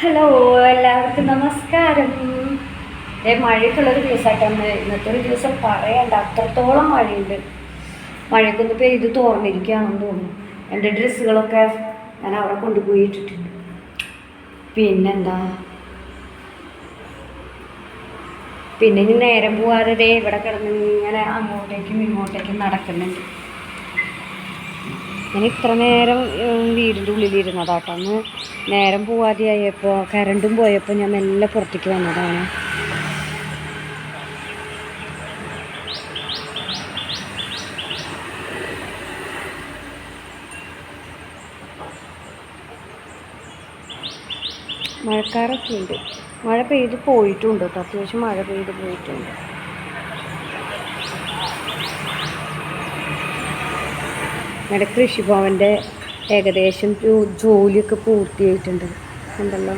Hello എല്ലാവർക്കും നമസ്കാരം. മഴയ്ക്കുള്ളൊരു ദിവസമായിട്ടാണ് ഇന്നത്തെ ഒരു ദിവസം പറയണ്ട അത്രത്തോളം മഴയുണ്ട്. മഴയ്ക്കൊന്ന് പെയ്ത് തോർന്നിരിക്കുകയാണെന്ന് തോന്നുന്നു. എന്റെ ഡ്രസ്സുകളൊക്കെ ഞാൻ അവിടെ കൊണ്ടുപോയി ഇട്ടിട്ടുണ്ട് പിന്നെന്താ? പിന്നെ ഇനി നേരം പോവാതെ ദേ ഇവിടെ കിടന്ന് ഇങ്ങനെ അങ്ങോട്ടേക്കും ഇങ്ങോട്ടേക്കും നടക്കുന്നുണ്ട്. ഞാൻ ഇത്ര നേരം വീടിന്റെ ഉള്ളിലിരുന്നതാട്ടോ. അന്ന് നേരം പോവാതെയായപ്പോൾ കരണ്ടും പോയപ്പോൾ ഞാൻ മെല്ലെ പുറത്തേക്ക് വന്നതാണ്. മഴക്കാറൊക്കെ ഉണ്ട്. മഴ പെയ്ത് പോയിട്ടുണ്ട് അത്യാവശ്യം മഴ പെയ്ത് പോയിട്ടുണ്ട്. ഞങ്ങളുടെ കൃഷിഭവന്റെ ഏകദേശം ജോലിയൊക്കെ പൂർത്തിയായിട്ടുണ്ട്. ഉണ്ടല്ലോ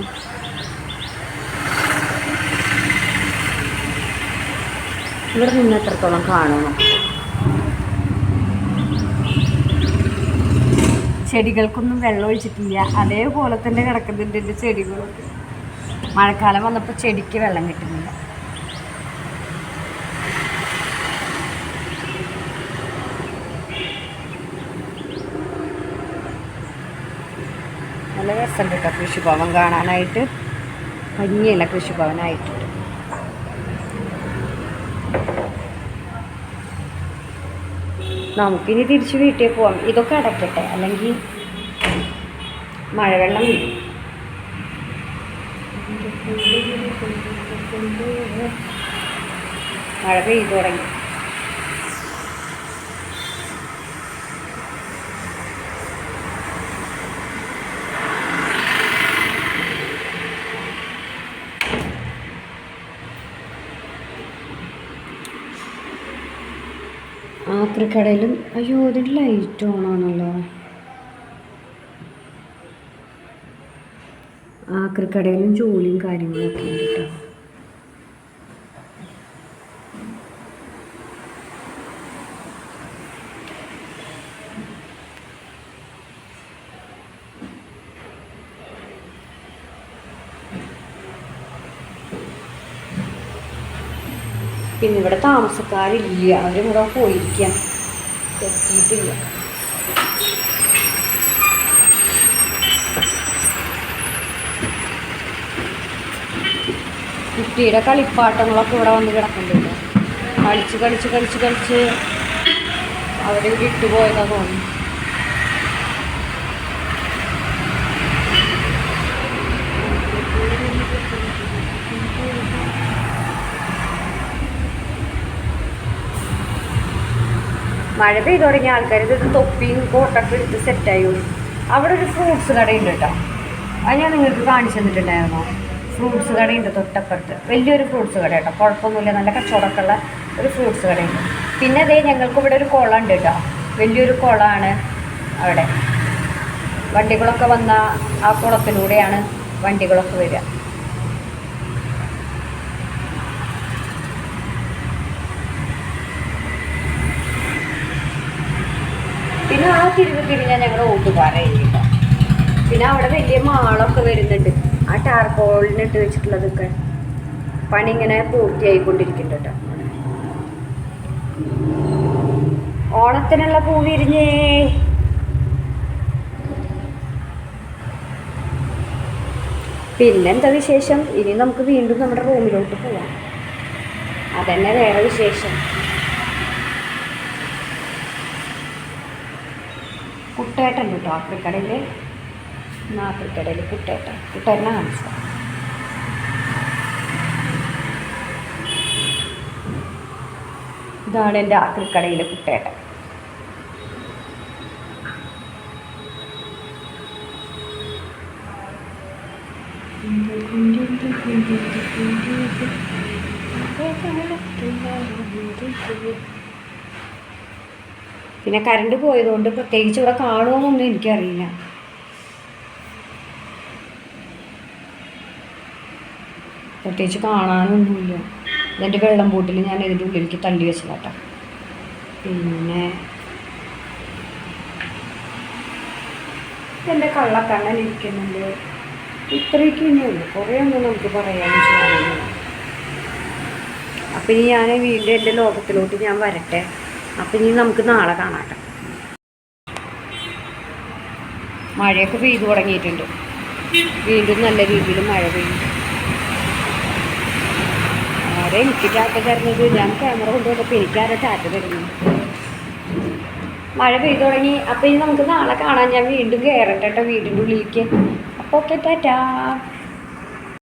ഇവിടെ നിന്ന് എത്രത്തോളം കാണുന്നു? ചെടികൾക്കൊന്നും വെള്ളം ഒഴിച്ചിട്ടില്ല. അതേപോലെ തന്നെ കിടക്കുന്നുണ്ട് എന്റെ ചെടികളൊക്കെ. മഴക്കാലം വന്നപ്പോൾ ചെടിക്ക് വെള്ളം കിട്ടുന്നില്ല. നല്ല രസമുണ്ട് കേട്ടോ കൃഷിഭവൻ കാണാനായിട്ട്. ഭംഗിയല്ല കൃഷിഭവനായിട്ട്. നമുക്കിനി തിരിച്ച് വീട്ടിൽ പോവാം. ഇതൊക്കെ അടക്കട്ടെ അല്ലെങ്കിൽ മഴവെള്ളം മഴ പെയ്തു തുടങ്ങി. ആക്രിക്കടയിലും അയ്യോ അതിന്റെ ലൈറ്റ് ഓണാണല്ലോ ആക്രിക്കടയിലും ജോലിയും കാര്യങ്ങളൊക്കെ ഉണ്ട് കേട്ടോ പിന്നെ ഇവിടെ താമസക്കാരില്ല. അവരും ഇവിടെ പോയിരിക്കാം എത്തിയിട്ടില്ല. കുട്ടിയുടെ കളിപ്പാട്ടങ്ങളൊക്കെ ഇവിടെ വന്ന് കിടക്കുന്നുണ്ട്. കളിച്ച് കളിച്ച് കളിച്ച് കളിച്ച് അവരെ വിട്ടുപോയതാണ് തോന്നുന്നു. മഴ പെയ്തു തുടങ്ങിയ ആൾക്കാർ ഇതൊരു തൊപ്പിയും കോട്ടൊക്കെ എടുത്ത് സെറ്റായി ഓടി അവിടെ ഒരു ഫ്രൂട്ട്സ് കടയുണ്ട് കേട്ടോ. അത് ഞാൻ നിങ്ങൾക്ക് കാണിച്ചു തന്നിട്ടുണ്ടായിരുന്നോ. ഫ്രൂട്ട്സ് കടയുണ്ട് തൊട്ടപ്പുറത്ത്. വലിയൊരു ഫ്രൂട്ട്സ് കട കേട്ടോ. കുഴപ്പമൊന്നുമില്ല. നല്ല കച്ചവടക്കുള്ള ഒരു ഫ്രൂട്ട്സ് കടയുണ്ട്. പിന്നെ അതേ ഞങ്ങൾക്ക് ഇവിടെ ഒരു കുളം ഉണ്ട് കേട്ടോ. വലിയൊരു കുളമാണ് അവിടെ. വണ്ടികളൊക്കെ വന്ന ആ കുളത്തിലൂടെയാണ് വണ്ടികളൊക്കെ വരിക. തിരിവ് തിരിഞ്ഞാൽ ഞങ്ങൾ ഓട്ടുപാറയില്ല പിന്നെ അവിടെ വലിയ മാളൊക്കെ വരുന്നുണ്ട്. ആ ടാർപോളിനിട്ട് വെച്ചിട്ടുള്ളതൊക്കെ പണി ഇങ്ങനെ പൂർത്തിയായിക്കൊണ്ടിരിക്കുന്നുണ്ട് കേട്ടോ. ഓണത്തിനുള്ള പൂ വിരിഞ്ഞേ. പിന്നെന്താ വിശേഷം? ഇനി നമുക്ക് വീണ്ടും നമ്മുടെ റൂമിലോട്ട് പോവാം. അതന്നെ വേറെ വിശേഷം. കുട്ടേട്ടൻ കേട്ടോ ആക്രിക്കടയിൽ ആഫ്രിക്കടയിൽ കുട്ടേട്ടൻ കുട്ടേട്ടനെ കാണിച്ചു. ഇതാണ് എന്റെ ആക്രിക്കടയിലെ കുട്ടേട്ടൻ പിന്നെ കറണ്ട് പോയതുകൊണ്ട് പ്രത്യേകിച്ച് ഇവിടെ കാണുമോന്നൊന്നും എനിക്കറിയില്ല. പ്രത്യേകിച്ച് കാണാനൊന്നുമില്ല. ഇതിന്റെ വെള്ളം ബോട്ടിൽ ഞാൻ ഇതിന്റെ ഉള്ളിലേക്ക് തള്ളി വെച്ചതാട്ടോ. പിന്നെ എന്റെ കള്ളക്കണ്ണൻ ഇരിക്കുന്നുണ്ട്. ഇത്രയൊക്കെ തന്നെയുള്ളൂ കുറേ ഒന്നും നമുക്ക് പറയാനും ചെയ്യാനൊന്നും അപ്പം ഇനി ഞാൻ വീണ്ടും എന്റെ ലോകത്തിലോട്ട് ഞാൻ വരട്ടെ. അപ്പം ഇനി നമുക്ക് നാളെ കാണാട്ടെ. മഴയൊക്കെ പെയ്തു തുടങ്ങിയിട്ടുണ്ട്. വീണ്ടും നല്ല രീതിയിൽ മഴ പെയ്യും. ആരെ എനിക്ക് ടാറ്റ തരുന്നത്? ഞാൻ ക്യാമറ കൊണ്ടുവന്നപ്പോൾ എനിക്കാരെ ടാറ്റ തരുന്നു മഴ പെയ്തു തുടങ്ങി. അപ്പം ഇനി നമുക്ക് നാളെ കാണാൻ ഞാൻ വീണ്ടും കയറട്ടെ കേട്ടോ വീടിന്റെ ഉള്ളിലേക്ക്. അപ്പോൾ ഓക്കെ ടാറ്റാ.